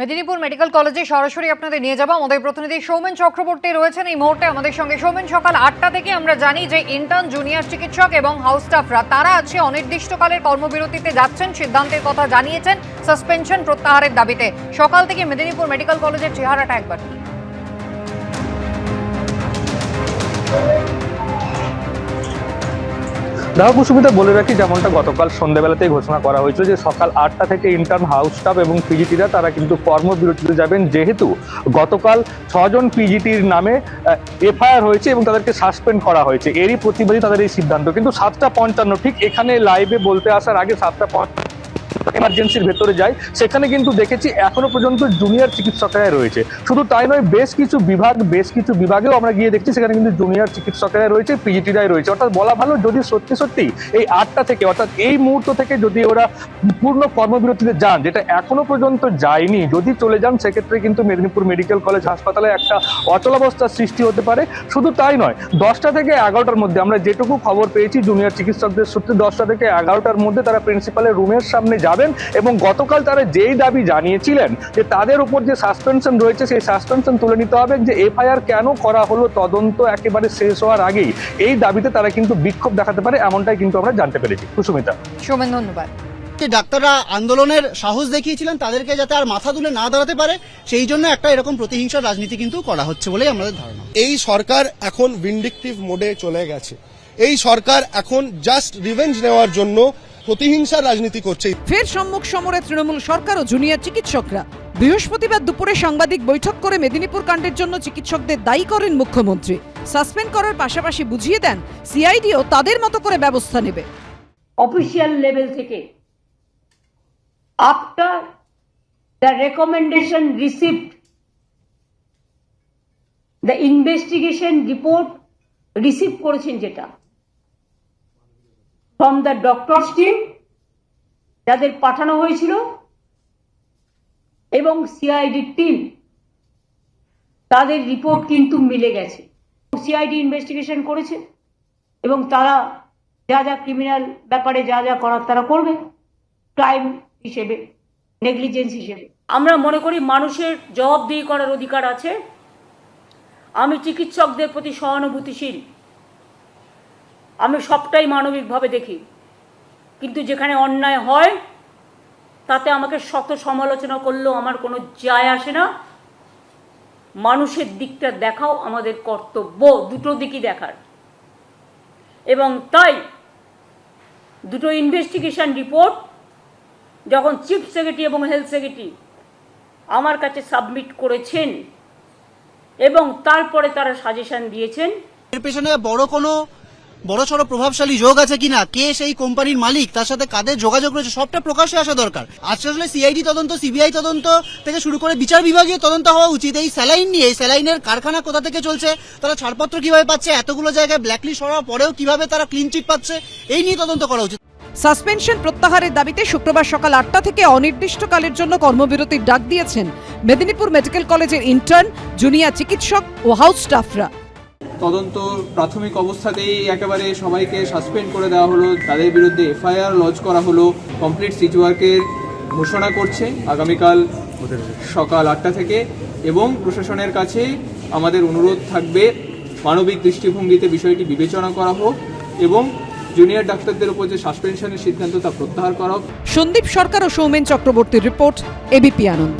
Medinipur medical কলেজে সরাসরি আপনাদের নিয়ে যাব আমাদের প্রতিনিধি সৌমেন চক্রবর্তী রয়েছেন এই মুহূর্তে আমাদের সঙ্গে। সৌমেন, সকাল আটটা থেকে আমরা জানি যে ইন্টার্ন জুনিয়র চিকিৎসক এবং হাউস স্টাফরা তারা আছে অনির্দিষ্টকালের কর্মবিরতিতে যাচ্ছেন, সিদ্ধান্তের কথা জানিয়েছেন সাসপেনশন প্রত্যাহারের দাবিতে। সকাল থেকে মেদিনীপুর মেডিকেল কলেজের চেহারাটা একবার। কি? সুবিধা বলে রাখি যেমনটা গতকাল সন্ধ্যাবেলাতেই ঘোষণা করা হয়েছিল যে সকাল আটটা থেকে ইন্টার্ন হাউস স্টাফ এবং পিজিটিরা তারা কিন্তু কর্মবিরতিতে যাবেন যেহেতু গতকাল ছজন পিজিটির নামে এফআইআর হয়েছে এবং তাদেরকে সাসপেন্ড করা হয়েছে এরই প্রতিবাদী তাদের এই সিদ্ধান্ত কিন্তু সাতটা পঞ্চান্ন, ঠিক এখানে লাইভে বলতে আসার আগে সাতটা পঞ্চান্ন এমার্জেন্সির ভেতরে যাই সেখানে কিন্তু দেখেছি এখনও পর্যন্ত জুনিয়র চিকিৎসকরাই রয়েছে। শুধু তাই নয়, বেশ কিছু বিভাগ, বেশ কিছু বিভাগেও আমরা গিয়ে দেখছি, সেখানে কিন্তু জুনিয়র চিকিৎসকরাই রয়েছে পিজিটিরাই রয়েছে। অর্থাৎ বলা ভালো, যদি সত্যি সত্যি এই আটটা থেকে, অর্থাৎ এই মুহূর্ত থেকে যদি ওরা পূর্ণ কর্মবিরতিতে যান, যেটা এখনও পর্যন্ত যায়নি, যদি চলে যান, সেক্ষেত্রে কিন্তু মেদিনীপুর মেডিকেল কলেজ হাসপাতালে একটা অচলাবস্থার সৃষ্টি হতে পারে। শুধু তাই নয়, দশটা থেকে এগারোটার মধ্যে আমরা যেটুকু খবর পেয়েছি জুনিয়র চিকিৎসকদের সূত্রে, দশটা থেকে এগারোটার মধ্যে তারা প্রিন্সিপালের রুমের সামনে যাবেন এবং গতকাল তারা যেই দাবি জানিয়েছিলেন যে তাদের উপর যে সাসপেনশন রয়েছে সেই সাসপেনশন তুলে নিতে হবে যে এফআইআর কেন করা হলো তদন্ত একেবারে শেষ হওয়ার আগেই এই দাবিতে তারা কিন্তু বিক্ষোভ দেখাতে পারে এমনটাই কিন্তু আমরা জানতে পেরেছি। কুসুমিতা সৌমেন ধন্যবাদ। যে ডাক্তাররা আন্দোলনের সাহস দেখিয়েছিলেন তাদেরকে যাতে আর মাথা তুলে না দাঁড়াতে পারে? সেই জন্য একটা এরকম প্রতিহিংসার রাজনীতি কিন্তু করা হচ্ছে বলেই আমাদের ধারণা। এই সরকার এখন ভিন্ডিকটিভ মোডে চলে গেছে। এই সরকার এখন জাস্ট রিভেঞ্জ নেওয়ার জন্য প্রতিহিংসার রাজনীতি করছে। ফের সম্মুখ সমরে তৃণমূল সরকার ও জুনিয়র চিকিৎসকরা। বৃহস্পতিবার দুপুরে সাংবাদিক বৈঠক করে মেদিনীপুর কাণ্ডের জন্য চিকিৎসকদের দায়ী করেন মুখ্যমন্ত্রী। সাসপেন্ড করার পাশাপাশি বুঝিয়ে দেন সিআইডিও তাদের মতো করে ব্যবস্থা নেবে। official লেভেল থেকে after the recommendation received the investigation report receive করেছেন যেটা ফ্রম দ্য ডক্টরস টিম যাদের পাঠানো হয়েছিল, এবং সিআইডি টিম তাদের রিপোর্ট কিন্তু মিলে গেছে। সিআইডি ইনভেস্টিগেশন করেছে, এবং তারা যা যা ক্রিমিনাল ব্যাপারে যা যা করার তারা করবে ক্রাইম হিসেবে নেগলিজেন্স হিসেবে। আমরা মনে করি মানুষের জবাবদিহি করার অধিকার আছে। আমি চিকিৎসকদের প্রতি সহানুভূতিশীল। আমি সবটাই মানবিকভাবে দেখি। কিন্তু যেখানে অন্যায় হয়, তাতে আমাকে শত সমালোচনা করলেও আমার কোনো যায় আসে না। মানুষের দিকটা দেখাও আমাদের কর্তব্য, দুটো দিকই দেখার। এবং তাই দুটো ইনভেস্টিগেশন রিপোর্ট যখন চিফ সেক্রেটারি এবং হেলথ সেক্রেটারি আমার কাছে সাবমিট করেছেন এবং তারপরে তারা সাজেশন দিয়েছেন। এর পেছনে বড় কোনো বড় সড়ো প্রভাবশালী যোগ আছে কিনা, কে সেই কোম্পানির মালিক, তার সাথে কাদের যোগাযোগ রয়েছে, সবটা প্রকাশ্যে আসা দরকার। আজকে আসলে সিআইডি তদন্ত, সিবিআই তদন্ত থেকে শুরু করে বিচার বিভাগীয় তদন্ত হওয়া উচিত। এই স্যালাইন নিয়ে, এই স্যালাইনের কারখানা কোথা থেকে চলছে, তারা ছাড়পত্র কীভাবে পাচ্ছে, এতগুলো জায়গায় ব্ল্যাকলিস্ট হওয়ার পরেও কীভাবে তারা ক্লিন চিট পাচ্ছে, এই নিয়ে তদন্ত করা উচিত। সাসপেনশন প্রত্যাহারের দাবিতে শুক্রবার সকাল আটটা থেকে অনির্দিষ্টকালের জন্য কর্মবিরতির ডাক দিয়েছেন মেদিনীপুর মেডিকেল কলেজের ইন্টার্ন জুনিয়র চিকিৎসক ও হাউস স্টাফরা তদন্ত প্রাথমিক অবস্থাতেই একেবারে সবাইকে সাসপেন্ড করে দেওয়া হলো। তাদের বিরুদ্ধে এফআইআর লজ করা হলো। কমপ্লিট সিট ওয়ার্কের ঘোষণা করছে আগামীকাল সকাল আটটা থেকে এবং প্রশাসনের কাছে আমাদের অনুরোধ থাকবে মানবিক দৃষ্টিভঙ্গিতে বিষয়টি বিবেচনা করা হোক এবং জুনিয়র ডাক্তারদের উপর যে সাসপেনশনের সিদ্ধান্ত তা প্রত্যাহার করা হোক। সন্দীপ সরকার ও সৌমেন চক্রবর্তীর রিপোর্ট এবিপি আনন্দ।